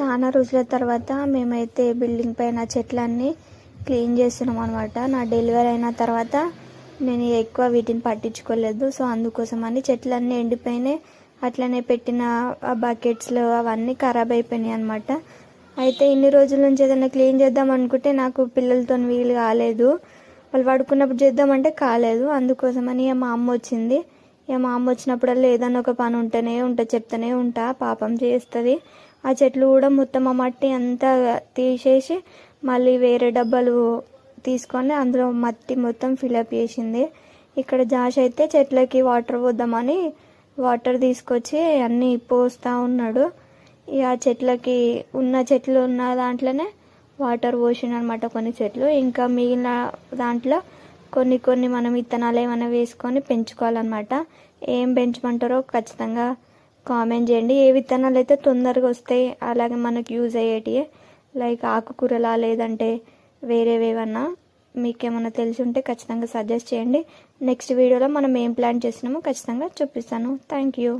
చాలా రోజుల తర్వాత మేమైతే బిల్డింగ్ పైన చెట్లన్నీ క్లీన్ చేస్తున్నాం అనమాట నా డెలివరీ అయిన తర్వాత నేను ఎక్కువ వీటిని పట్టించుకోలేదు. సో అందుకోసం అని చెట్లన్నీ ఎండిపోయినాయి. అట్లనే పెట్టిన బకెట్స్లో అవన్నీ ఖరాబ్ అయిపోయినాయి అనమాట అయితే ఇన్ని రోజుల నుంచి ఏదైనా క్లీన్ చేద్దాం అనుకుంటే నాకు పిల్లలతో వీలు కాలేదు. వాళ్ళు పడుకున్నప్పుడు చేద్దామంటే కాలేదు. అందుకోసమని ఇక మా అమ్మ వచ్చింది. ఇక మా అమ్మ వచ్చినప్పుడల్లా ఏదైనా ఒక పని ఉంటేనే ఉంటా చెప్తూనే ఉంటా. పాపం చేస్తుంది. ఆ చెట్లు కూడా మొత్తం ఆ మట్టి అంతా తీసేసి మళ్ళీ వేరే డబ్బాలు తీసుకొని అందులో మట్టి మొత్తం ఫిలప్ చేసింది. ఇక్కడ జాష్ అయితే చెట్లకి వాటర్ పోద్దామని వాటర్ తీసుకొచ్చి అన్నీ పోస్తూ ఉన్నాడు. ఇక ఆ చెట్లకి ఉన్న చెట్లు ఉన్న దాంట్లోనే వాటర్ పోసిన అనమాట కొన్ని చెట్లు. ఇంకా మిగిలిన దాంట్లో కొన్ని కొన్ని మనం విత్తనాలు ఏమైనా వేసుకొని పెంచుకోవాలన్నమాట. ఏం పెంచమంటారో ఖచ్చితంగా కామెంట్ చేయండి. ఏ విత్తనాలు అయితే తొందరగా వస్తాయి అలాగే మనకు యూజ్ అయ్యేటివి లైక్ ఆకుకూరలా లేదంటే వేరేవేవన్నా మీకు ఏమైనా తెలిసి ఉంటే ఖచ్చితంగా సజెస్ట్ చేయండి. నెక్స్ట్ వీడియోలో మనం ఏం ప్లాన్ చేసినామో ఖచ్చితంగా చూపిస్తాను. Thank you.